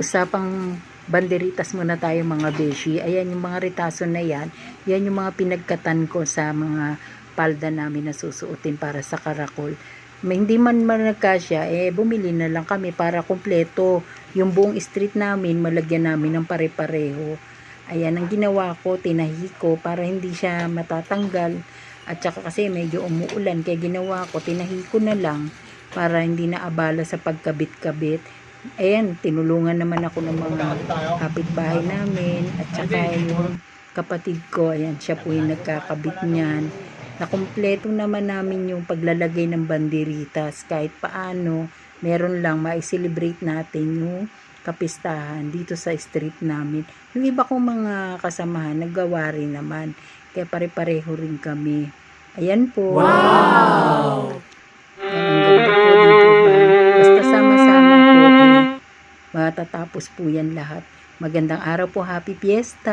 usapang banderitas muna tayo mga beshi. Ayan yung mga ritaso na yan. Yan yung mga pinagkatan ko sa mga palda namin na susuotin para sa karakol. Hindi man man nagkasya, eh bumili na lang kami para kumpleto. Yung buong street namin, malagyan namin ng pare-pareho. Ayan, ang ginawa ko, tinahi ko para hindi siya matatanggal. At saka kasi medyo umuulan, kaya ginawa ko, tinahi ko na lang para hindi na abala sa pagkabit-kabit. Ayan, tinulungan naman ako ng mga kapitbahay namin at saka yung kapatid ko, ayan, siya po yung nagkakabit niyan. Nakumpleto naman namin yung paglalagay ng banderitas kahit paano, meron lang ma-celebrate natin yung kapistahan dito sa street namin. Yung iba kong mga kasamahan, naggawa rin naman. Kaya pare-pareho rin kami. Ayan po. Wow! Matatapos po yan lahat. Magandang araw po, happy fiesta!